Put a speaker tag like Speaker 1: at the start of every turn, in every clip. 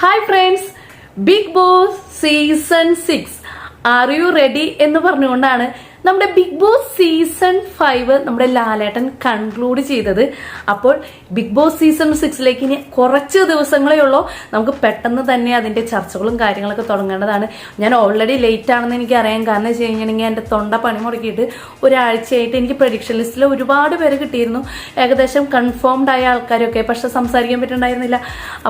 Speaker 1: Hi friends Bigg Boss season six are you ready എന്ന് പറഞ്ഞുകൊണ്ടാണ് നമ്മുടെ ബിഗ് ബോസ് സീസൺ ഫൈവ് നമ്മുടെ ലാലേട്ടൻ conclude ചെയ്തത്. അപ്പോൾ ബിഗ് ബോസ് സീസൺ സിക്സിലേക്ക് ഇനി കുറച്ച് ദിവസങ്ങളേ ഉള്ളൂ. നമുക്ക് പെട്ടെന്ന് തന്നെ അതിന്റെ ചർച്ചകളും കാര്യങ്ങളൊക്കെ തുടങ്ങേണ്ടതാണ്. ഞാൻ ഓൾറെഡി ലേറ്റ് ആണെന്ന് എനിക്ക് അറിയാം. കാരണം വെച്ച് കഴിഞ്ഞിട്ടുണ്ടെങ്കിൽ എന്റെ തൊണ്ട പണി മുടക്കിയിട്ട് ഒരാഴ്ചയായിട്ട് എനിക്ക് പ്രഡിക്ഷൻ ലിസ്റ്റിൽ ഒരുപാട് പേര് കിട്ടിയിരുന്നു. ഏകദേശം കൺഫേംഡ് ആയ ആൾക്കാരൊക്കെ പക്ഷെ സംസാരിക്കാൻ പറ്റുന്നുണ്ടായിരുന്നില്ല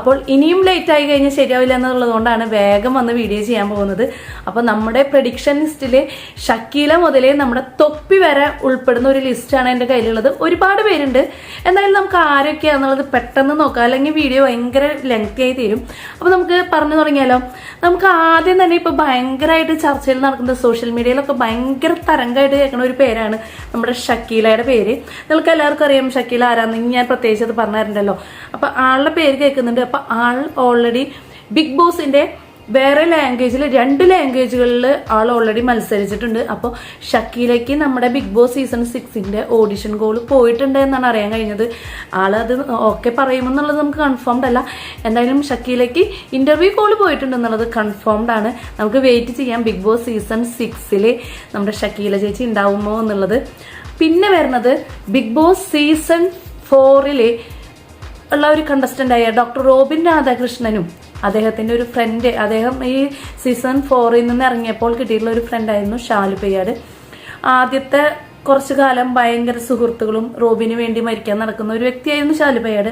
Speaker 1: അപ്പോൾ ഇനിയും ലേറ്റ് ആയി കഴിഞ്ഞാൽ ശരിയാവില്ല എന്നുള്ളതുകൊണ്ടാണ് വേഗം വന്ന് വീഡിയോ ചെയ്യാൻ പോകുന്നത്. അപ്പോൾ നമ്മുടെ പ്രഡിക്ഷൻ ലിസ്റ്റിൽ ഷക്കീല മുതലേ നമ്മുടെ തൊപ്പി വരെ ഉൾപ്പെടുന്ന ഒരു ലിസ്റ്റാണ് എന്റെ കയ്യിലുള്ളത്. ഒരുപാട് പേരുണ്ട്. എന്തായാലും നമുക്ക് ആരൊക്കെയാണെന്നുള്ളത് പെട്ടെന്ന് നോക്കാം. അല്ലെങ്കിൽ വീഡിയോ ഭയങ്കര ലെങ്തി ആയി തീരും. അപ്പോൾ നമുക്ക് പറഞ്ഞു തുടങ്ങിയാലോ? നമുക്ക് ആദ്യം തന്നെ ഇപ്പോൾ ഭയങ്കരമായിട്ട് ചർച്ചയിൽ നടക്കുന്ന സോഷ്യൽ മീഡിയയിലൊക്കെ ഭയങ്കര തരംഗമായിട്ട് കേൾക്കുന്ന ഒരു പേരാണ് നമ്മുടെ ഷക്കീലയുടെ പേര്. നിങ്ങൾക്ക് എല്ലാവർക്കും അറിയാം ഷക്കീല ആരാന്ന്. ഞാൻ പ്രത്യേകിച്ച് അത് പറഞ്ഞിട്ടുണ്ടല്ലോ അപ്പോൾ ആളുടെ പേര് കേൾക്കുന്നുണ്ട്. അപ്പോൾ ആൾ ഓൾറെഡി ബിഗ് ബോസിന്റെ വേറെ ലാംഗ്വേജിൽ രണ്ട് ലാംഗ്വേജുകളിൽ ആൾ ഓൾറെഡി മത്സരിച്ചിട്ടുണ്ട്. അപ്പോൾ ഷക്കീലയ്ക്ക് നമ്മുടെ ബിഗ് ബോസ് സീസൺ സിക്സിന്റെ ഓഡിഷൻ കോൾ പോയിട്ടുണ്ട് എന്നാണ് അറിയാൻ കഴിഞ്ഞത്. ആൾ അത് ഓക്കെ പറയുമെന്നുള്ളത് നമുക്ക് കൺഫേംഡ് അല്ല. എന്തായാലും ഷക്കീലയ്ക്ക് ഇന്റർവ്യൂ കോൾ പോയിട്ടുണ്ട് എന്നുള്ളത് കൺഫേംഡ് ആണ്. നമുക്ക് വെയിറ്റ് ചെയ്യാം ബിഗ് ബോസ് സീസൺ സിക്സിൽ നമ്മുടെ ഷക്കീല ചേച്ചി ഉണ്ടാവുമോ എന്നുള്ളത്. പിന്നെ വരുന്നത് ബിഗ് ബോസ് സീസൺ ഫോറിലെ ഉള്ള ഒരു കണ്ടസ്റ്റന്റായ ഡോക്ടർ റോബിൻ രാധാകൃഷ്ണനും അദ്ദേഹത്തിന്റെ ഒരു ഫ്രണ്ട് അദ്ദേഹം ഈ സീസൺ ഫോറിൽ നിന്ന് ഇറങ്ങിയപ്പോൾ കിട്ടിയിട്ടുള്ള ഒരു ഫ്രണ്ടായിരുന്നു ഷാലു പെയ്യാട്. ആദ്യത്തെ കുറച്ചു കാലം ഭയങ്കര സുഹൃത്തുക്കളും റോബിന് വേണ്ടി മരിക്കാൻ നടക്കുന്ന ഒരു വ്യക്തിയായിരുന്നു ഷാലു പെയ്യാട്.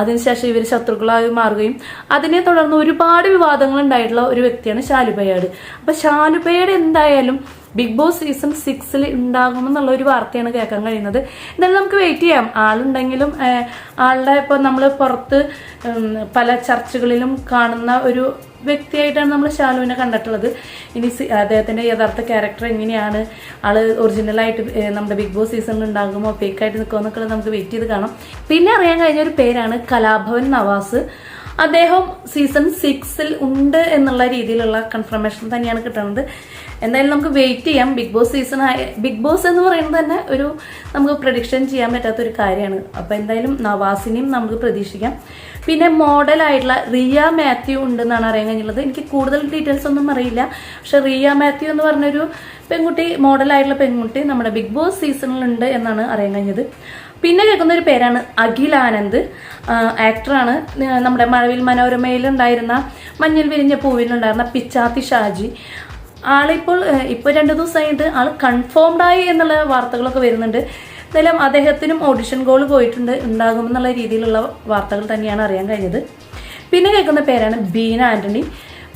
Speaker 1: അതിനുശേഷം ഇവർ ശത്രുക്കളായി മാറുകയും അതിനെ തുടർന്ന് ഒരുപാട് വിവാദങ്ങൾ ഉണ്ടായിട്ടുള്ള ഒരു വ്യക്തിയാണ് ഷാലുപയാട് അപ്പൊ ഷാലുപയാട് എന്തായാലും ബിഗ് ബോസ് സീസൺ സിക്സിൽ ഉണ്ടാകുമെന്നുള്ള ഒരു വാർത്തയാണ് കേൾക്കാൻ കഴിയുന്നത്. എന്നാലും നമുക്ക് വെയിറ്റ് ചെയ്യാം. ആളുണ്ടെങ്കിലും ആളുടെ ഇപ്പോൾ നമ്മൾ പുറത്ത് പല ചർച്ചകളിലും കാണുന്ന ഒരു വ്യക്തിയായിട്ടാണ് നമ്മൾ ശാലുവിനെ കണ്ടിട്ടുള്ളത്. ഇനി അദ്ദേഹത്തിന്റെ യഥാർത്ഥ ക്യാരക്ടർ എങ്ങനെയാണ്? ആൾ ഒറിജിനലായിട്ട് നമ്മുടെ ബിഗ് ബോസ് സീസണിൽ ഉണ്ടാകുമോ? ഫേക്കായിട്ട് നിൽക്കുമോ എന്നൊക്കെ നമുക്ക് വെയിറ്റ് ചെയ്ത് കാണാം. പിന്നെ അറിയാൻ കഴിഞ്ഞ ഒരു പേരാണ് കലാഭവൻ നവാസ്. അദ്ദേഹം സീസൺ സിക്സിൽ ഉണ്ട് എന്നുള്ള രീതിയിലുള്ള കൺഫർമേഷൻ തന്നെയാണ് കിട്ടുന്നത്. എന്തായാലും നമുക്ക് വെയിറ്റ് ചെയ്യാം. ബിഗ് ബോസ് സീസൺ ആയ ബിഗ് ബോസ് എന്ന് പറയുന്നത് തന്നെ ഒരു നമുക്ക് പ്രഡിക്ഷൻ ചെയ്യാൻ പറ്റാത്ത ഒരു കാര്യമാണ്. അപ്പോൾ എന്തായാലും നവാസിനെയും നമുക്ക് പ്രതീക്ഷിക്കാം. പിന്നെ മോഡലായിട്ടുള്ള റിയ മാത്യു ഉണ്ടെന്നാണ് അറിയാൻ കഴിഞ്ഞുള്ളത് എനിക്ക് കൂടുതൽ ഡീറ്റെയിൽസ് ഒന്നും അറിയില്ല. പക്ഷെ റിയ മാത്യു എന്ന് പറഞ്ഞൊരു പെൺകുട്ടി മോഡലായിട്ടുള്ള പെൺകുട്ടി നമ്മുടെ ബിഗ് ബോസ് സീസണിലുണ്ട് എന്നാണ് അറിയാൻ കഴിഞ്ഞത്. പിന്നെ കേൾക്കുന്ന ഒരു പേരാണ് അഖിൽ ആനന്ദ്. ആക്ടറാണ് നമ്മുടെ മഴവിൽ മനോരമയിൽ ഉണ്ടായിരുന്ന മഞ്ഞൾ വിരിഞ്ഞ പൂവിലുണ്ടായിരുന്ന പിച്ചാത്തി ഷാജി. ആളിപ്പോൾ ഇപ്പൊ ഇപ്പോൾ രണ്ടു ദിവസമായിട്ട് ആൾ കൺഫേംഡ് ആയി എന്നുള്ള വാർത്തകളൊക്കെ വരുന്നുണ്ട്. എന്തായാലും അദ്ദേഹത്തിനും ഓഡിഷൻ കോൾ പോയിട്ടുണ്ട്. ഉണ്ടാകും എന്നുള്ള രീതിയിലുള്ള വാർത്തകൾ തന്നെയാണ് അറിയാൻ കഴിഞ്ഞത്. പിന്നെ കേൾക്കുന്ന പേരാണ് ബീന ആന്റണി.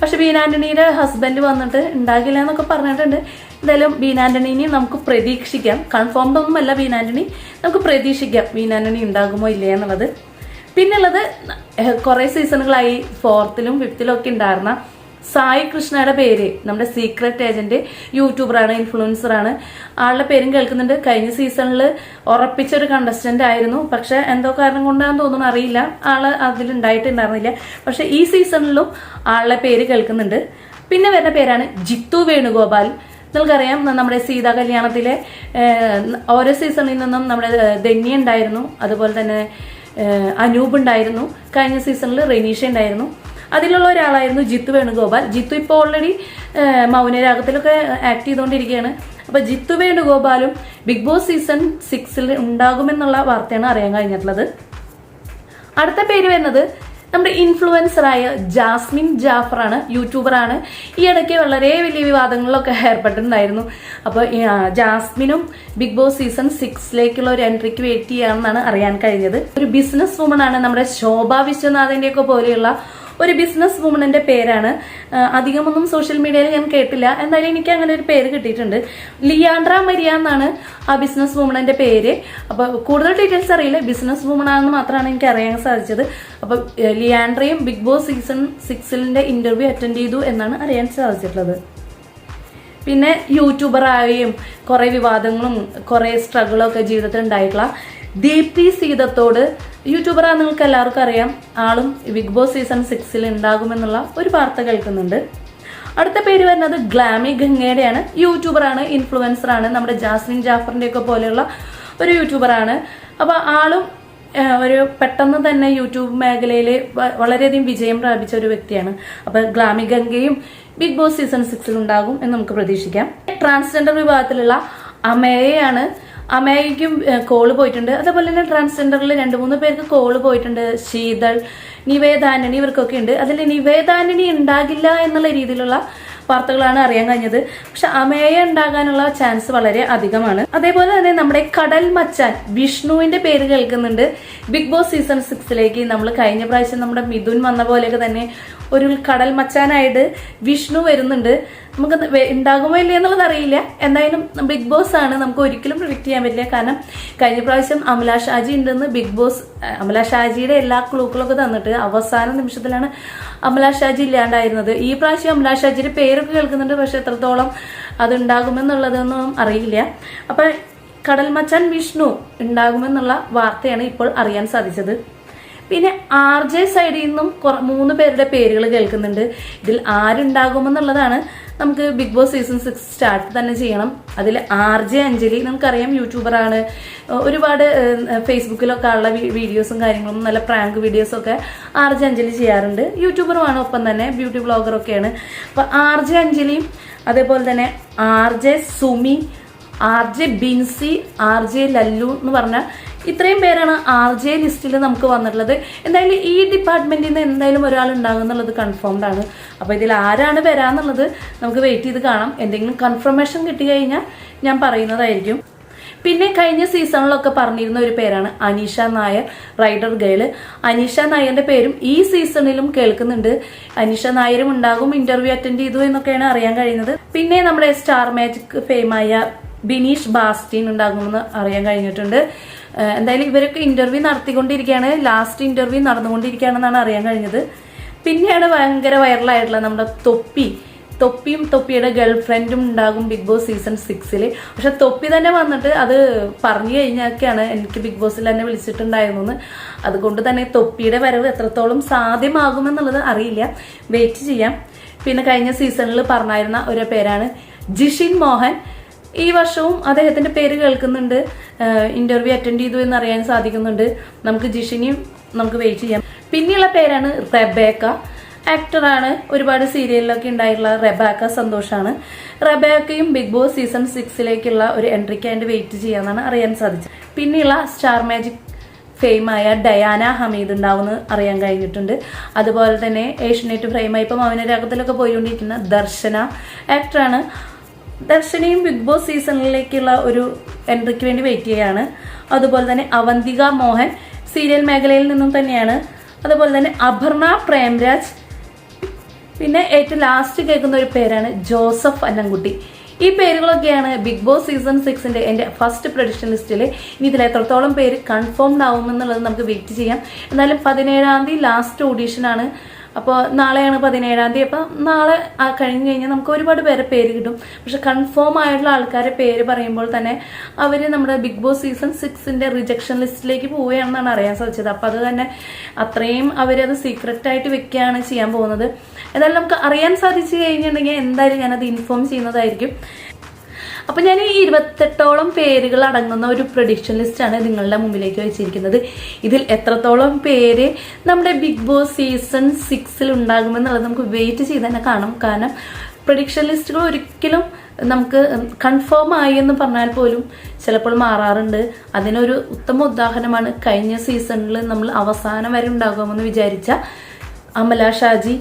Speaker 1: പക്ഷെ ബീന ആന്റണിയുടെ ഹസ്ബൻഡ് വന്നിട്ട് ഉണ്ടാകില്ല എന്നൊക്കെ പറഞ്ഞിട്ടുണ്ട്. എന്തായാലും ബീന ആന്റണീനെയും നമുക്ക് പ്രതീക്ഷിക്കാം. കൺഫേംഡ് ഒന്നുമല്ല ബീന ആന്റണി. നമുക്ക് പ്രതീക്ഷിക്കാം ബീന ആന്റണി ഉണ്ടാകുമോ ഇല്ലേ എന്നുള്ളത്. പിന്നുള്ളത് കുറേ സീസണുകളായി ഫോർത്തിലും ഫിഫ്തിലും ഒക്കെ ഉണ്ടായിരുന്ന സായി കൃഷ്ണയുടെ പേര്. നമ്മുടെ സീക്രട്ട് ഏജന്റ് യൂട്യൂബറാണ് ഇൻഫ്ലുവൻസറാണ് ആളുടെ പേരും കേൾക്കുന്നുണ്ട്. കഴിഞ്ഞ സീസണിൽ ഉറപ്പിച്ച ഒരു കണ്ടസ്റ്റന്റ് ആയിരുന്നു. പക്ഷെ എന്തോ കാരണം കൊണ്ടാന്ന് തോന്നുന്നു അറിയില്ല. ആൾ അതിലുണ്ടായിട്ടുണ്ടായിരുന്നില്ല പക്ഷെ ഈ സീസണിലും ആളുടെ പേര് കേൾക്കുന്നുണ്ട്. പിന്നെ വരുന്ന പേരാണ് ജിത്തു വേണുഗോപാൽ. നിങ്ങൾക്കറിയാം നമ്മുടെ സീതാ കല്യാണത്തിലെ ഓരോ സീസണിൽ നിന്നും നമ്മുടെ ധന്യ ഉണ്ടായിരുന്നു. അതുപോലെ തന്നെ അനൂപ് ഉണ്ടായിരുന്നു. കഴിഞ്ഞ സീസണിൽ റെനീഷ ഉണ്ടായിരുന്നു. അതിലുള്ള ഒരാളായിരുന്നു ജിത്തു വേണുഗോപാൽ. ജിത്തു ഇപ്പോൾ ഓൾറെഡി മൗനരാഗത്തിലൊക്കെ ആക്ട് ചെയ്തുകൊണ്ടിരിക്കുകയാണ് അപ്പോൾ ജിത്തു വേണുഗോപാലും ബിഗ് ബോസ് സീസൺ സിക്സിൽ ഉണ്ടാകുമെന്നുള്ള വാർത്തയാണ് അറിയാൻ കഴിഞ്ഞിട്ടുള്ളത്. അടുത്ത പേര് വരുന്നത് നമ്മുടെ ഇൻഫ്ലുവൻസറായ ജാസ്മിൻ ജാഫറാണ് യൂട്യൂബറാണ്. ഈ ഇടയ്ക്ക് വളരെ വലിയ വിവാദങ്ങളിലൊക്കെ ഏർപ്പെട്ടിട്ടുണ്ടായിരുന്നു. അപ്പോൾ ജാസ്മിനും ബിഗ് ബോസ് സീസൺ സിക്സിലേക്കുള്ള ഒരു എൻട്രിക്ക് വെയിറ്റ് ചെയ്യാമെന്നാണ് അറിയാൻ കഴിഞ്ഞത്. ഒരു ബിസിനസ് വുമൺ ആണ് നമ്മുടെ ശോഭ വിശ്വനാഥിന്റെയൊക്കെ പോലെയുള്ള ഒരു ബിസിനസ് വുമണിന്റെ പേരാണ്. അധികമൊന്നും സോഷ്യൽ മീഡിയയിൽ ഞാൻ കേട്ടില്ല. എന്തായാലും എനിക്ക് അങ്ങനെ ഒരു പേര് കിട്ടിയിട്ടുണ്ട്. ലിയാൻഡ്ര മരിയ എന്നാണ് ആ ബിസിനസ് വുമണിന്റെ പേര്. അപ്പൊ കൂടുതൽ ഡീറ്റെയിൽസ് അറിയില്ല. ബിസിനസ് വുമൺ ആണെന്ന് മാത്രമാണ് എനിക്ക് അറിയാൻ സാധിച്ചത്. അപ്പൊ ലിയാൻഡ്രയും ബിഗ് ബോസ് സീസൺ സിക്സിലിന്റെ ഇന്റർവ്യൂ അറ്റൻഡ് ചെയ്തു എന്നാണ് അറിയാൻ സാധിച്ചിട്ടുള്ളത്. പിന്നെ യൂട്യൂബറായും കുറേ വിവാദങ്ങളും കുറേ സ്ട്രഗിളും ഒക്കെ ജീവിതത്തിൽ ഉണ്ടായിട്ടുള്ള ദീപ്തി സീതത്തോട് യൂട്യൂബറാണ് നിങ്ങൾക്ക് എല്ലാവർക്കും അറിയാം. ആളും ബിഗ് ബോസ് സീസൺ സിക്സിൽ ഉണ്ടാകുമെന്നുള്ള ഒരു വാർത്ത കേൾക്കുന്നുണ്ട്. അടുത്ത പേര് വരുന്നത് ഗ്ലാമി ഗംഗയുടെയാണ് യൂട്യൂബറാണ് ഇൻഫ്ലുവൻസറാണ്. നമ്മുടെ ജാസ്മിൻ ജാഫറിന്റെ ഒക്കെ പോലെയുള്ള ഒരു യൂട്യൂബറാണ്. അപ്പോൾ ആളും ഒരു പെട്ടെന്ന് തന്നെ യൂട്യൂബ് മേഖലയിൽ വളരെയധികം വിജയം പ്രാപിച്ച ഒരു വ്യക്തിയാണ്. അപ്പോൾ ഗ്ലാമി ഗംഗയും ബിഗ് ബോസ് സീസൺ സിക്സിൽ ഉണ്ടാകും എന്ന് നമുക്ക് പ്രതീക്ഷിക്കാം. ട്രാൻസ്ജെൻഡർ വിഭാഗത്തിലുള്ള അമേയയാണ് അമേയ്ക്കും കോൾ പോയിട്ടുണ്ട്. അതേപോലെ തന്നെ ട്രാൻസ്ജെൻഡറിൽ രണ്ട് മൂന്ന് പേർക്ക് കോൾ പോയിട്ടുണ്ട്. ശീതൾ നിവേദാനണി ഇവർക്കൊക്കെ ഉണ്ട്. അതിൽ നിവേദാനണി ഉണ്ടാകില്ല എന്നുള്ള രീതിയിലുള്ള വാർത്തകളാണ് അറിയാൻ കഴിഞ്ഞത്. പക്ഷെ അമേയ ഉണ്ടാകാനുള്ള ചാൻസ് വളരെ അധികമാണ്. അതേപോലെ തന്നെ നമ്മുടെ കടൽ മച്ചാൻ വിഷ്ണുവിന്റെ പേര് കേൾക്കുന്നുണ്ട്. ബിഗ് ബോസ് സീസൺ സിക്സിലേക്ക് നമ്മൾ കഴിഞ്ഞ പ്രാവശ്യം നമ്മുടെ മിഥുൻ വന്ന പോലെയൊക്കെ തന്നെ ഒരു കടൽ മച്ചാനായിട്ട് വിഷ്ണു വരുന്നുണ്ട്. നമുക്ക് ഉണ്ടാകുമോ ഇല്ലേ എന്നുള്ളത് അറിയില്ല. എന്തായാലും ബിഗ് ബോസ് ആണ്. നമുക്ക് ഒരിക്കലും പ്രിഡിക്റ്റ് ചെയ്യാൻ പറ്റില്ല. കാരണം കഴിഞ്ഞ പ്രാവശ്യം അമല ഷാജി ഉണ്ടെന്ന് ബിഗ് ബോസ് അമല ഷാജിയുടെ എല്ലാ ക്ലൂക്കളൊക്കെ തന്നിട്ട് അവസാന നിമിഷത്തിലാണ് അമല ഷാജി ഇല്ലാണ്ടായിരുന്നത്. ഈ പ്രാവശ്യം അമല ഷാജിയുടെ പേരൊക്കെ കേൾക്കുന്നുണ്ട്. പക്ഷെ എത്രത്തോളം അത് ഉണ്ടാകുമെന്നുള്ളതൊന്നും അറിയില്ല. അപ്പൊ കടൽമച്ചാൻ വിഷ്ണു ഉണ്ടാകുമെന്നുള്ള വാർത്തയാണ് ഇപ്പോൾ അറിയാൻ സാധിച്ചത്. പിന്നെ ആർ ജെ സൈഡിൽ നിന്നും മൂന്ന് പേരുടെ പേരുകൾ കേൾക്കുന്നുണ്ട്. ഇതിൽ ആരുണ്ടാകുമെന്നുള്ളതാണ് നമുക്ക് Bigg Boss season six start തന്നെ ചെയ്യണം. അതിൽ ആർ ജെ അഞ്ജലി നമുക്കറിയാം യൂട്യൂബറാണ് ഒരുപാട് ഫേസ്ബുക്കിലൊക്കെ ഉള്ള വീഡിയോസും കാര്യങ്ങളും നല്ല പ്രാങ്ക് വീഡിയോസും ഒക്കെ ആർ ജെ അഞ്ജലി ചെയ്യാറുണ്ട്. യൂട്യൂബറുമാണ് ഒപ്പം തന്നെ ബ്യൂട്ടി ബ്ലോഗറൊക്കെയാണ് അപ്പോൾ ആർ ജെ അഞ്ജലിയും അതേപോലെ തന്നെ R J Sumi R J Binsi R J Lallu എന്ന് പറഞ്ഞ ഇത്രയും പേരാണ് ആർ ജെ ലിസ്റ്റിൽ നമുക്ക് വന്നിട്ടുള്ളത്. എന്തായാലും ഈ ഡിപ്പാർട്ട്മെന്റിൽ നിന്ന് എന്തായാലും ഒരാൾ ഉണ്ടാകും എന്നുള്ളത് കൺഫേംഡ് ആണ്. അപ്പൊ ഇതിൽ ആരാണ് വരാന്നുള്ളത് നമുക്ക് വെയിറ്റ് ചെയ്ത് കാണാം. എന്തെങ്കിലും കൺഫർമേഷൻ കിട്ടി കഴിഞ്ഞാൽ ഞാൻ പറയുന്നതായിരിക്കും. പിന്നെ കഴിഞ്ഞ സീസണിലൊക്കെ പറഞ്ഞിരുന്ന ഒരു പേരാണ് അനീഷ നായർ റൈഡർ ഗേൾ അനീഷ നായരുടെ പേരും ഈ സീസണിലും കേൾക്കുന്നുണ്ട്. അനീഷ നായരും ഉണ്ടാകും ഇന്റർവ്യൂ അറ്റൻഡ് ചെയ്തു എന്നൊക്കെയാണ് അറിയാൻ കഴിയുന്നത്. പിന്നെ നമ്മുടെ സ്റ്റാർ മാജിക് ഫെയിമായ ബിനീഷ് ബാസ്റ്റിൻ ഉണ്ടാകുമെന്ന് അറിയാൻ കഴിഞ്ഞിട്ടുണ്ട്. എന്തായാലും ഇവരൊക്കെ ഇന്റർവ്യൂ നടത്തിക്കൊണ്ടിരിക്കുകയാണ്. ലാസ്റ്റ് ഇന്റർവ്യൂ നടന്നുകൊണ്ടിരിക്കുകയാണെന്നാണ് അറിയാൻ കഴിഞ്ഞത്. പിന്നെയാണ് ഭയങ്കര വൈറലായിട്ടുള്ള നമ്മുടെ തൊപ്പി. തൊപ്പിയും തൊപ്പിയുടെ ഗേൾഫ്രണ്ടും ഉണ്ടാകും ബിഗ് ബോസ് സീസൺ സിക്സിൽ പക്ഷെ തൊപ്പി തന്നെ വന്നിട്ട് അത് പറഞ്ഞു കഴിഞ്ഞൊക്കെയാണ് എനിക്ക് ബിഗ് ബോസിൽ തന്നെ വിളിച്ചിട്ടുണ്ടായിരുന്നു. അതുകൊണ്ട് തന്നെ തൊപ്പിയുടെ വരവ് എത്രത്തോളം സാധ്യമാകുമെന്നുള്ളത് അറിയില്ല. വെയിറ്റ് ചെയ്യാം. പിന്നെ കഴിഞ്ഞ സീസണിൽ പറഞ്ഞായിരുന്ന ഒരു പേരാണ് ജിഷിൻ മോഹൻ ഈ വർഷവും അദ്ദേഹത്തിന്റെ പേര് കേൾക്കുന്നുണ്ട്. ഇന്റർവ്യൂ അറ്റൻഡ് ചെയ്തു എന്ന് അറിയാൻ സാധിക്കുന്നുണ്ട്. നമുക്ക് ജിഷിനെയും നമുക്ക് വെയിറ്റ് ചെയ്യാം. പിന്നെയുള്ള പേരാണ് റെബേക്ക. ആക്ടറാണ് ഒരുപാട് സീരിയലിലൊക്കെ ഉണ്ടായിട്ടുള്ള റെബാക്ക സന്തോഷാണ്. റെബാക്കയും ബിഗ് ബോസ് സീസൺ സിക്സിലേക്കുള്ള ഒരു എൻട്രിക്കായിട്ട് വെയിറ്റ് ചെയ്യാന്നാണ് അറിയാൻ സാധിച്ചത്. പിന്നെയുള്ള സ്റ്റാർ മാജിക് ഫെയിമായ ഡയാന ഹമീദ് ഉണ്ടാവുമെന്ന് അറിയാൻ കഴിഞ്ഞിട്ടുണ്ട്. അതുപോലെ തന്നെ ഏഷ്യനെറ്റ് ഫ്രെയിമായി ഇപ്പം മൗനരാഗത്തിലൊക്കെ പോയിക്കൊണ്ടിരിക്കുന്ന ദർശന. ആക്ടറാണ് ദർശനയും ബിഗ് ബോസ് സീസണിലേക്കുള്ള ഒരു എൻട്രിക്ക് വേണ്ടി വെയിറ്റ് ചെയ്യാണ് അതുപോലെ തന്നെ അവന്തിക മോഹൻ സീരിയൽ മേഖലയിൽ നിന്നും തന്നെയാണ്. അതുപോലെ തന്നെ അപർണ പ്രേംരാജ്. പിന്നെ ഏറ്റവും ലാസ്റ്റ് കേൾക്കുന്ന ഒരു പേരാണ് ജോസഫ് അന്നൻകുട്ടി ഈ പേരുകളൊക്കെയാണ് ബിഗ് ബോസ് സീസൺ സിക്സിന്റെ എന്റെ ഫസ്റ്റ് പ്രൊഡിക്ഷൻ ലിസ്റ്റിൽ ഇനി ഇതിൽ എത്രത്തോളം പേര് കൺഫേംഡ് ആവുമെന്നുള്ളത് നമുക്ക് വെയിറ്റ് ചെയ്യാം. എന്നാലും പതിനേഴാം തീയതി ലാസ്റ്റ് ഓഡീഷനാണ് അപ്പോൾ നാളെയാണ് പതിനേഴാം തീയതി. അപ്പം നാളെ കഴിഞ്ഞ് കഴിഞ്ഞാൽ നമുക്ക് ഒരുപാട് പേരെ പേര് കിട്ടും. പക്ഷെ കൺഫേം ആയിട്ടുള്ള ആൾക്കാരെ പേര് പറയുമ്പോൾ തന്നെ അവർ നമ്മുടെ ബിഗ് ബോസ് സീസൺ സിക്സിന്റെ റിജക്ഷൻ ലിസ്റ്റിലേക്ക് പോവുകയാണെന്നാണ് അറിയാൻ സാധിച്ചത്. അപ്പോൾ അത് തന്നെ അത്രയും അവരത് സീക്രറ്റ് ആയിട്ട് വെക്കുകയാണ് ചെയ്യാൻ പോകുന്നത്. എന്നാലും നമുക്ക് അറിയാൻ സാധിച്ചു കഴിഞ്ഞിട്ടുണ്ടെങ്കിൽ എന്തായാലും ഞാനത് ഇൻഫോം ചെയ്യുന്നതായിരിക്കും. അപ്പൊ ഞാൻ ഈ ഇരുപത്തെട്ടോളം പേരുകൾ അടങ്ങുന്ന ഒരു പ്രൊഡിക്ഷൻ ലിസ്റ്റ് ആണ് നിങ്ങളുടെ മുമ്പിലേക്ക് വെച്ചിരിക്കുന്നത്. ഇതിൽ എത്രത്തോളം പേര് നമ്മുടെ ബിഗ് ബോസ് സീസൺ സിക്സിൽ ഉണ്ടാകുമെന്നുള്ളത് നമുക്ക് വെയിറ്റ് ചെയ്ത് തന്നെ കാണാം. കാരണം പ്രൊഡിക്ഷൻ ലിസ്റ്റുകൾ ഒരിക്കലും നമുക്ക് കൺഫേം ആയി എന്ന് പറഞ്ഞാൽ പോലും ചിലപ്പോൾ മാറാറുണ്ട്. അതിനൊരു ഉത്തമ ഉദാഹരണമാണ് കഴിഞ്ഞ സീസണിൽ നമ്മൾ അവസാനം വരെ ഉണ്ടാകുമെന്ന് വിചാരിച്ച അമല ഷാജി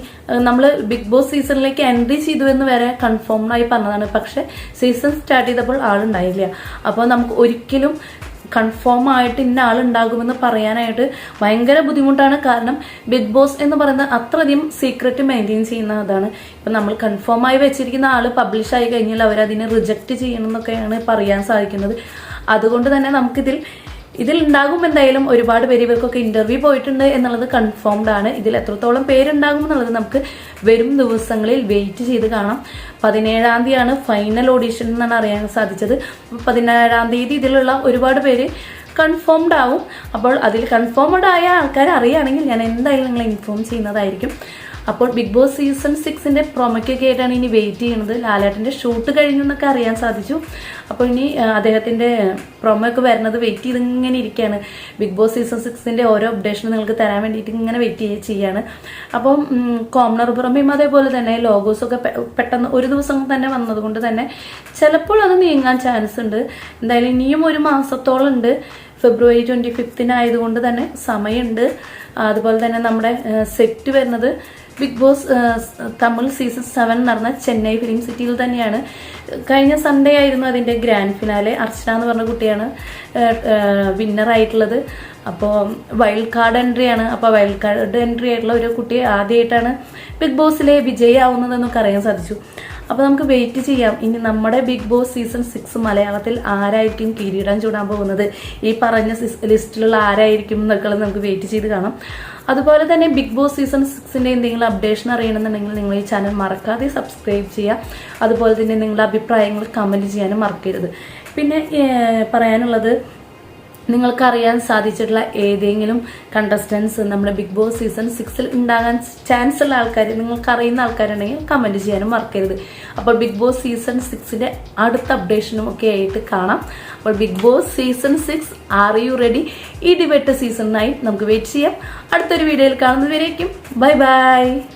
Speaker 1: നമ്മൾ ബിഗ് ബോസ് സീസണിലേക്ക് എൻട്രി ചെയ്തു എന്ന് വരെ കൺഫേം ആയി പറഞ്ഞതാണ്. പക്ഷെ സീസൺ സ്റ്റാർട്ട് ചെയ്തപ്പോൾ ആളുണ്ടായില്ല. അപ്പോൾ നമുക്ക് ഒരിക്കലും കൺഫേം ആയിട്ട് ഇന്ന ആളുണ്ടാകുമെന്ന് പറയാനായിട്ട് ഭയങ്കര ബുദ്ധിമുട്ടാണ്. കാരണം ബിഗ് ബോസ് എന്ന് പറയുന്നത് അത്രയധികം സീക്രട്ട് മെയിന്റെയിൻ ചെയ്യുന്ന അതാണ്. ഇപ്പം നമ്മൾ കൺഫേം ആയി വെച്ചിരിക്കുന്ന ആൾ പബ്ലിഷ് ആയി കഴിഞ്ഞാൽ അവരതിനെ റിജക്റ്റ് ചെയ്യണമെന്നൊക്കെയാണ് പറയാൻ സാധിക്കുന്നത്. അതുകൊണ്ട് തന്നെ നമുക്കിതിൽ ഇതിൽ ഉണ്ടാകും എന്തായാലും ഒരുപാട് പേര് ഇവർക്കൊക്കെ ഇന്റർവ്യൂ പോയിട്ടുണ്ട് എന്നുള്ളത് കൺഫേംഡ് ആണ്. ഇതിൽ എത്രത്തോളം പേരുണ്ടാകും എന്നുള്ളത് നമുക്ക് വരും ദിവസങ്ങളിൽ വെയിറ്റ് ചെയ്ത് കാണാം. പതിനേഴാം തീയതിയാണ് ഫൈനൽ ഓഡീഷൻ എന്നാണ് അറിയാൻ സാധിച്ചത്. പതിനേഴാം തീയതി ഇതിലുള്ള ഒരുപാട് പേര് കൺഫേംഡ് ആവും. അപ്പോൾ അതിൽ കൺഫേംഡ് ആയ ആൾക്കാർ അറിയുകയാണെങ്കിൽ ഞാൻ എന്തായാലും നിങ്ങളെ ഇൻഫോം ചെയ്യുന്നതായിരിക്കും. അപ്പോൾ ബിഗ് ബോസ് സീസൺ സിക്സിന്റെ പ്രൊമയ്ക്കൊക്കെ ആയിട്ടാണ് ഇനി വെയിറ്റ് ചെയ്യുന്നത് ലാലേട്ടന്റെ ഷൂട്ട് കഴിഞ്ഞു എന്നൊക്കെ അറിയാൻ സാധിച്ചു. അപ്പോൾ ഇനി അദ്ദേഹത്തിന്റെ പ്രൊമോ ഒക്കെ വരുന്നത് വെയിറ്റ് ചെയ്ത് ഇങ്ങനെ ഇരിക്കുകയാണ് ബിഗ് ബോസ് സീസൺ സിക്സിന്റെ ഓരോ അപ്ഡേഷനും നിങ്ങൾക്ക് തരാൻ വേണ്ടിയിട്ട് ഇങ്ങനെ വെയിറ്റ് ചെയ്യാണ്. അപ്പം കോമണർ പ്രൊമയും അതേപോലെ തന്നെ ലോഗോസ് ഒക്കെ പെട്ടെന്ന് ഒരു ദിവസം തന്നെ വന്നതുകൊണ്ട് തന്നെ ചിലപ്പോൾ അത് നീങ്ങാൻ ചാൻസ് ഉണ്ട്. എന്തായാലും ഇനിയും ഒരു മാസത്തോളം ഉണ്ട്. ഫെബ്രുവരി ട്വന്റി ഫിഫ്തിനായതുകൊണ്ട് തന്നെ സമയമുണ്ട്. അതുപോലെ തന്നെ നമ്മുടെ സെറ്റ് വരുന്നത് Bigg Boss Tamil season seven നടന്ന ചെന്നൈ ഫിലിം സിറ്റിയിൽ തന്നെയാണ്. കഴിഞ്ഞ സൺഡേ ആയിരുന്നു അതിന്റെ ഗ്രാൻഡ് ഫിനാലെ അർച്ചന എന്ന് പറഞ്ഞ കുട്ടിയാണ് വിന്നറായിട്ടുള്ളത് അപ്പോൾ വൈൽഡ് കാർഡ് എൻട്രി ആണ്. അപ്പോൾ വൈൽഡ് കാർഡ് എൻട്രി ആയിട്ടുള്ള ഒരു കുട്ടി ആദ്യമായിട്ടാണ് ബിഗ് ബോസിലെ വിജയിയാവുന്നതെന്നൊക്കെ അറിയാൻ സാധിച്ചു. അപ്പോൾ നമുക്ക് വെയിറ്റ് ചെയ്യാം. ഇനി നമ്മുടെ ബിഗ് ബോസ് സീസൺ സിക്സ് മലയാളത്തിൽ ആരായിരിക്കും കിരീടം ചൂടാൻ പോകുന്നത്? ഈ പറഞ്ഞ ലിസ്റ്റിലുള്ള ആരായിരിക്കും എന്നൊക്കെ നമുക്ക് വെയിറ്റ് ചെയ്ത് കാണാം. അതുപോലെ തന്നെ ബിഗ് ബോസ് സീസൺ സിക്സിന്റെ എന്തെങ്കിലും അപ്ഡേഷൻ അറിയണമെന്നുണ്ടെങ്കിൽ നിങ്ങൾ ഈ ചാനൽ മറക്കാതെ സബ്സ്ക്രൈബ് ചെയ്യുക. അതുപോലെ തന്നെ നിങ്ങളുടെ അഭിപ്രായങ്ങൾ കമന്റ് ചെയ്യാനും മറക്കരുത്. പിന്നെ പറയാനുള്ളത് നിങ്ങൾക്കറിയാൻ സാധിച്ചിട്ടുള്ള ഏതെങ്കിലും കണ്ടസ്റ്റൻസ് നമ്മുടെ ബിഗ് ബോസ് സീസൺ സിക്സിൽ ഉണ്ടാകാൻ ചാൻസ് ഉള്ള ആൾക്കാർ നിങ്ങൾക്കറിയുന്ന ആൾക്കാരുണ്ടെങ്കിൽ കമന്റ് ചെയ്യാനും മറക്കരുത്. അപ്പോൾ ബിഗ് ബോസ് സീസൺ സിക്സിന്റെ അടുത്ത അപ്ഡേഷനും ഒക്കെ ആയിട്ട് കാണാം. അപ്പോൾ Bigg Boss season six are you ready ഈ ഡിബേറ്റ് സീസണിനായി നമുക്ക് വെയിറ്റ് ചെയ്യാം. അടുത്തൊരു വീഡിയോയിൽ കാണുന്നവരേക്കും ബൈ ബൈ